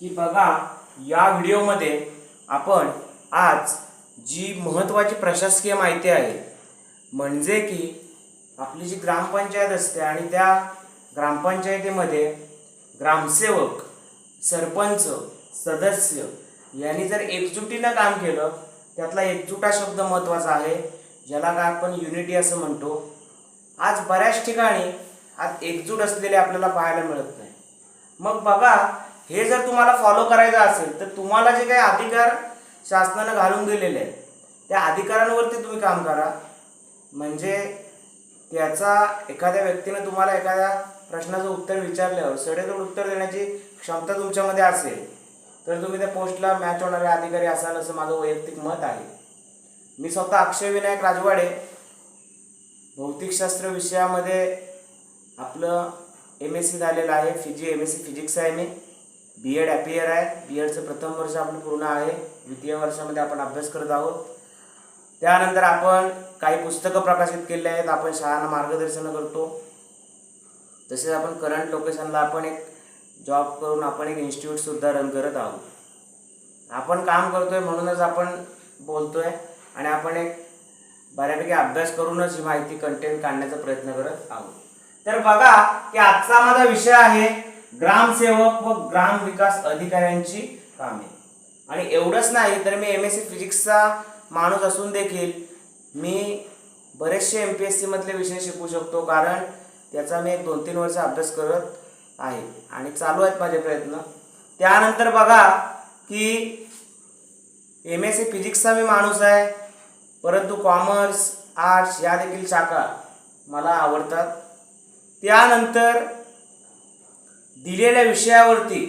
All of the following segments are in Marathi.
की बघा या व्हिडिओमध्ये आपण आज जी महत्त्वाची प्रशासकीय माहिती आहे म्हणजे की आपली जी ग्रामपंचायत असते आणि त्या ग्रामपंचायतीमध्ये ग्रामसेवक सरपंच सदस्य यांनी जर एकजुटीनं काम केलं त्यातला एकजुटा शब्द महत्त्वाचा आहे ज्याला काय आपण युनिटी असं म्हणतो. आज बऱ्याच ठिकाणी आज एकजूट असलेले आपल्याला पाहायला मिळत नाही. मग बघा हे जर तुम्हाला फॉलो करायचं असेल तर तुम्हाला जे काही अधिकार शासनानं घालून दिलेले आहे त्या अधिकारांवरती तुम्ही काम करा. म्हणजे त्याचा एखाद्या व्यक्तीने तुम्हाला एखाद्या प्रश्नाचं उत्तर विचारल्यावर सडेतोड उत्तर देण्याची क्षमता तुमच्यामध्ये असेल तर तुम्ही त्या पोस्टला मॅच होणारे अधिकारी असाल असं माझं वैयक्तिक मत आहे. मी स्वतः अक्षय विनायक राजवाडे भौतिकशास्त्र विषयामध्ये आपलं एम एस सी झालेलं आहे फिजी एम एस सी फिजिक्स आहे मी. बी एड ॲपियर आहे. बी एडचं प्रथम वर्ष आपलं पूर्ण आहे. द्वितीय वर्षामध्ये आपण अभ्यास करत आहोत. त्यानंतर आपण काही पुस्तकं प्रकाशित केली आहेत. आपण शाळांना मार्गदर्शन करतो. तसेच आपण करंट लोकेशनला आपण एक जॉब करून आपण एक इन्स्टिट्यूटसुद्धा रन करत आहोत. आपण काम करतो आहे म्हणूनच आपण बोलतो आहे आणि आपण एक बऱ्यापैकी अभ्यास करूनच ही माहिती कंटेंट काढण्याचा प्रयत्न करत आहोत. तर बघा की आजचा माझा विषय आहे ग्रामसेवक व ग्राम विकास अधिकाऱ्यांची कामे. आणि एवढंच नाही तर मी एम एस सी फिजिक्सचा माणूस असून देखील मी बरेचसे एम पी एस सीमधले विषय शिकू शकतो कारण त्याचा मी एक दोन तीन वर्ष अभ्यास करत आहे आणि चालू आहेत माझे प्रयत्न. त्यानंतर बघा की एम एस सी फिजिक्सचा मी माणूस आहे परंतु कॉमर्स आर्ट्स या देखील शाखा मला आवडतात. त्यानंतर दिलेल्या विषयावरती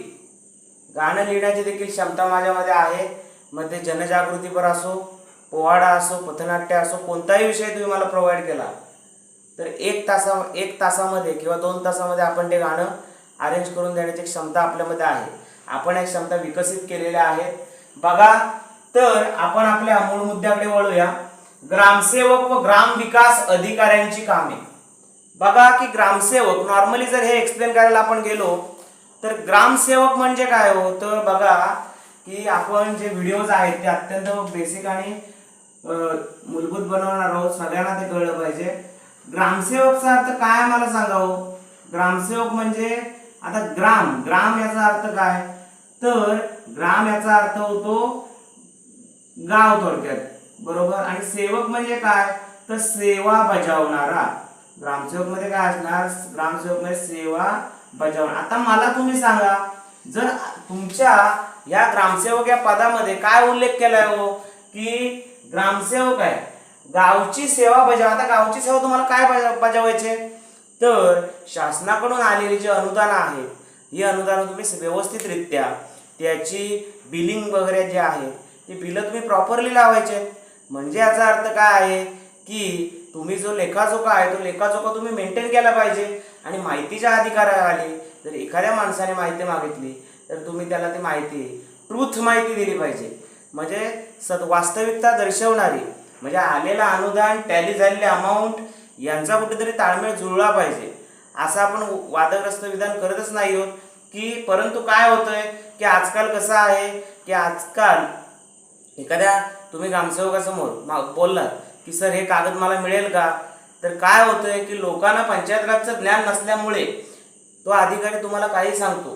गाणं लिहिण्याची देखील क्षमता माझ्यामध्ये आहे. मग ते जनजागृतीपर असो पोवाडा असो पथनाट्य असो कोणताही विषय तुम्ही मला प्रोव्हाइड केला तर एक तासा एक तासामध्ये किंवा दोन तासामध्ये आपण ते गाणं अरेंज करून देण्याची क्षमता आपल्यामध्ये आहे. आपण एक क्षमता विकसित केलेल्या आहेत बघा तर आपण आपल्या मूळ मुद्द्याकडे वळूया. ग्रामसेवक व ग्राम विकास अधिकाऱ्यांची कामे. बघा की ग्रामसेवक नॉर्मली जर हे एक्सप्लेन करायला आपण गेलो तर ग्रामसेवक म्हणजे काय हो? तर बघा की आपण जे व्हिडिओज आहेत ते अत्यंत बेसिक आणि मूलभूत बनवणार आहोत. सगळ्यांना ते कळलं पाहिजे. ग्रामसेवकचा अर्थ काय मला सांगावं हो? ग्रामसेवक म्हणजे आता ग्राम ग्राम याचा अर्थ काय? तर ग्राम याचा अर्थ होतो गाव थोडक्यात बरोबर? आणि सेवक म्हणजे काय? तर सेवा बजावणारा. ग्रामसेवकमध्ये काय असणार? ग्रामसेवकमध्ये सेवा बजावण आता मला तुम्ही सांगा जर तुमच्या या ग्रामसेवक या पदामध्ये काय उल्लेख केलाय हो? की ग्रामसेवक आहे गावची सेवा बजाव आता गावची सेवा तुम्हाला काय बजा- बजावायचे? तर शासनाकडून आलेली जी अनुदानं आहेत ही अनुदानं तुम्ही व्यवस्थितरित्या त्याची बिलिंग वगैरे जे आहे ती बिलं तुम्ही प्रॉपरली लावायचे. म्हणजे याचा अर्थ काय आहे की तुम्ही जो लेखाजोखा आहे तो लेखाजोखा तुम्ही मेंटेन केला पाहिजे. आणि माहितीच्या अधिकाराखाली जर एखाद्या माणसाने माहिती मागितली तर तुम्ही त्याला ती माहिती ट्रूथ माहिती दिली पाहिजे. म्हणजे सत वास्तविकता दर्शवणारी म्हणजे आलेलं अनुदान टॅली झालेले अमाऊंट यांचा कुठेतरी ताळमेळ जुळला पाहिजे. असं आपण वादग्रस्त विधान करतच नाही आहोत की परंतु काय होतं आहे की आजकाल कसं आहे की आजकाल एखाद्या तुम्ही ग्रामसेवकासमोर मा- बोललात की सर हे कागद मला मिळेल का? तर काय होतंय की लोकांना पंचायत राजचं ज्ञान नसल्यामुळे तो अधिकारी तुम्हाला काही सांगतो.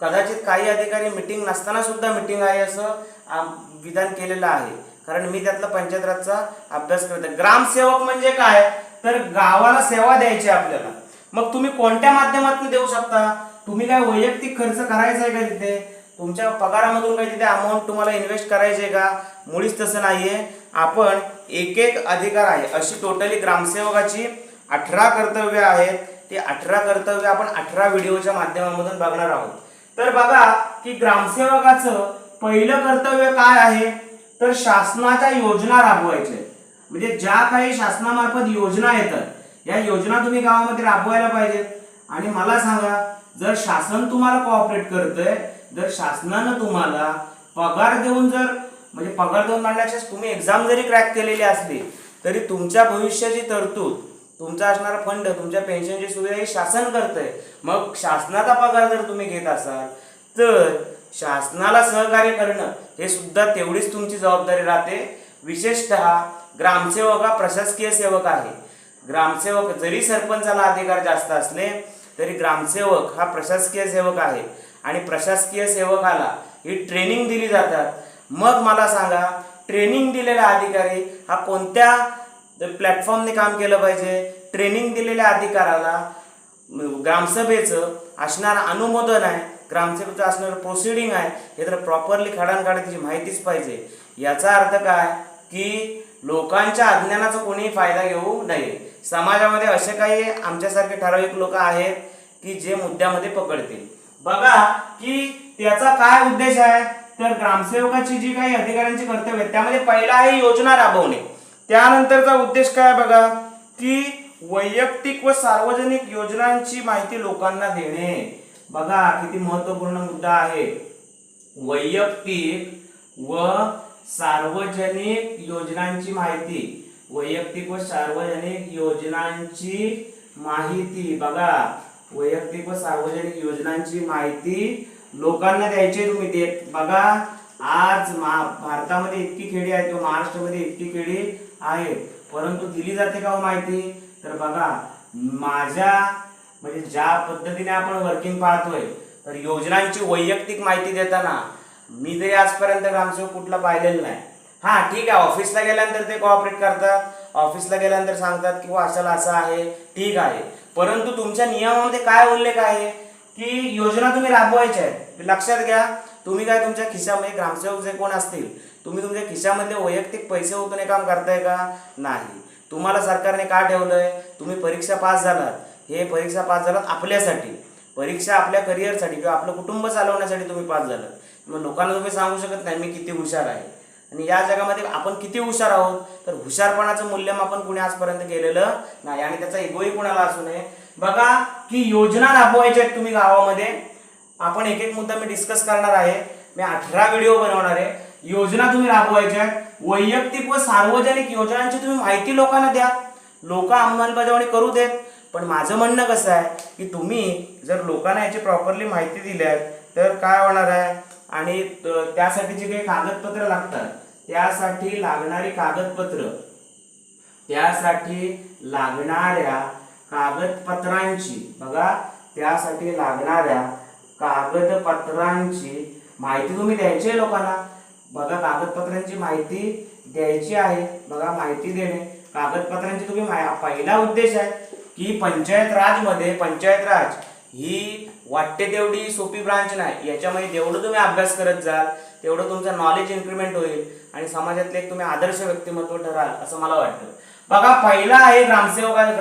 कदाचित काही अधिकारी मिटिंग नसताना सुद्धा मिटिंग आहे असं विधान केलेलं आहे. कारण मी त्यातला पंचायत राजचा अभ्यास करते ग्रामसेवक म्हणजे काय? तर गावाला सेवा द्यायची आपल्याला. मग तुम्ही कोणत्या माध्यमातून देऊ शकता? तुम्ही काय वैयक्तिक खर्च करायचा आहे का तिथे? तुमच्या पगारामधून काही तिथे अमाऊंट तुम्हाला इन्व्हेस्ट करायचे का? मुळीच तसं नाहीये. आपण एक एक अधिकार आहे. अशी टोटली ग्रामसेवकाची अठरा कर्तव्य आहेत. ते अठरा कर्तव्य आपण अठरा व्हिडिओच्या माध्यमामधून बघणार आहोत. तर बघा की ग्रामसेवकाचं पहिलं कर्तव्य काय आहे? तर शासनाच्या योजना राबवायचे. म्हणजे ज्या काही शासनामार्फत योजना येतात या योजना तुम्ही गावामध्ये राबवायला पाहिजेत. आणि मला सांगा जर शासन तुम्हाला कोऑपरेट करतंय जर शासनानं तुम्हाला पगार देऊन जर म्हणजे पगार देऊन म्हणण्यापेक्षा तुम्ही एक्झाम जरी क्रॅक केलेली असली तरी तुमच्या भविष्याची तरतूद तुमचा असणारा फंड तुमच्या पेन्शनची सुविधा ही शासन करतंय. मग शासनाचा पगार जर तुम्ही घेत असाल तर शासनाला सहकार्य करणं हे सुद्धा तेवढीच तुमची जबाबदारी राहते. विशेषतः ग्रामसेवक हा प्रशासकीय सेवक आहे. ग्रामसेवक जरी सरपंचाला अधिकार जास्त असले तरी ग्रामसेवक हा प्रशासकीय सेवक आहे. आणि प्रशासकीय सेवकाला ही ट्रेनिंग दिली जातात. मग मला सांगा ट्रेनिंग दिलेला अधिकारी हा कोणत्या प्लॅटफॉर्मने काम केलं पाहिजे? ट्रेनिंग दिलेल्या अधिकाराला ग्रामसभेचं असणारं अनुमोदन आहे ग्रामसभेचं असणारं प्रोसिडिंग आहे हे तर प्रॉपरली खडानखाड त्याची माहितीच पाहिजे. याचा अर्थ काय? की लोकांच्या अज्ञानाचा कोणीही फायदा घेऊ नये. समाजामध्ये असे काही आमच्यासारखे ठराविक लोक आहेत की जे मुद्द्यामध्ये पकडतील. बघा की त्याचा काय उद्देश आहे? तर ग्रामसेवकाची जी काही अधिकाऱ्यांची कर्तव्य आहेत त्यामध्ये पहिला आहे योजना राबवणे. त्यानंतरचा उद्देश काय बघा? की वैयक्तिक व सार्वजनिक योजनांची माहिती लोकांना देणे. बघा किती महत्त्वपूर्ण मुद्दा आहे. वैयक्तिक व सार्वजनिक योजनांची माहिती. वैयक्तिक व सार्वजनिक योजनांची माहिती. बघा वैयक्तिक व सार्वजनिक योजनांची माहिती लोकांना द्यायची तुम्ही. देत बघा आज मा भारतामध्ये इतकी खेडी आहेत किंवा महाराष्ट्रामध्ये इतकी खेडी आहेत. परंतु दिली जाते का हो माहिती? तर बघा माझ्या म्हणजे ज्या पद्धतीने आपण वर्किंग पाहतोय तर योजनांची वैयक्तिक माहिती देताना मी तरी आजपर्यंत ग्रामसेवक कुठला पाहिलेलं नाही. हा ठीक आहे ऑफिसला गेल्यानंतर ते कोऑपरेट करतात. ऑफिसला गेल्यानंतर सांगतात की हो, अशाला असं आहे ठीक आहे. परंतु तुमच्या नियमामध्ये काय उल्लेख आहे? की योजना तुम्ही राबवायच्या आहेत. म्हणजे लक्षात घ्या तुम्ही काय तुमच्या खिशामध्ये ग्रामसेवक जे कोण असतील तुम्ही तुमच्या खिशामधले वैयक्तिक पैसे ओतून हे काम करताय का? नाही. तुम्हाला सरकारने का ठेवलंय? तुम्ही परीक्षा पास झालात. हे परीक्षा पास झालात आपल्यासाठी. परीक्षा आपल्या करिअरसाठी किंवा आपलं कुटुंब चालवण्यासाठी तुम्ही पास झालात. मग लोकांना तुम्ही सांगू शकत नाही मी किती हुशार आहे. आणि या जगामध्ये आपण किती हुशार आहोत? तर हुशारपणाचं मूल्यमापन कुणी आजपर्यंत केलेलं नाही आणि त्याचा इगोही कुणाला असू नये. बघा की योजना राबवायच्या आहेत तुम्ही गावामध्ये. आपण एक एक मुद्दा मी डिस्कस करणार आहे. मी अठरा व्हिडिओ बनवणार आहे. योजना तुम्ही राबवायच्या आहेत. वैयक्तिक व सार्वजनिक योजनांची तुम्ही माहिती लोकांना द्या. लोक अंमलबजावणी करू देत. पण माझं म्हणणं कसं आहे की तुम्ही जर लोकांना याची प्रॉपरली माहिती दिल्यात तर काय होणार आहे? आणि त्यासाठी जे काही कागदपत्र लागतात त्यासाठी लागणारी कागदपत्र. त्यासाठी लागणाऱ्या कागदपत्रांची बघा त्यासाठी लागणाऱ्या कागदपत्रांची माहिती तुम्ही द्यायची आहे लोकांना? बघा कागदपत्रांची माहिती द्यायची आहे. बघा माहिती देणे. कागदपत्रांची तुम्ही मा- पहिला उद्देश आहे की पंचायत राजमध्ये पंचायत राज ही वाटते तेवढी सोपी ब्रांच नाही. याच्यामध्ये जेवढं तुम्ही अभ्यास करत जाल तेवढं तुमचं नॉलेज इन्क्रीमेंट होईल आणि समाजातले एक तुम्ही आदर्श व्यक्तिमत्व ठराल असं मला वाटतं. बघा पहिला आहे ग्रामसेवक ग्रामसेवक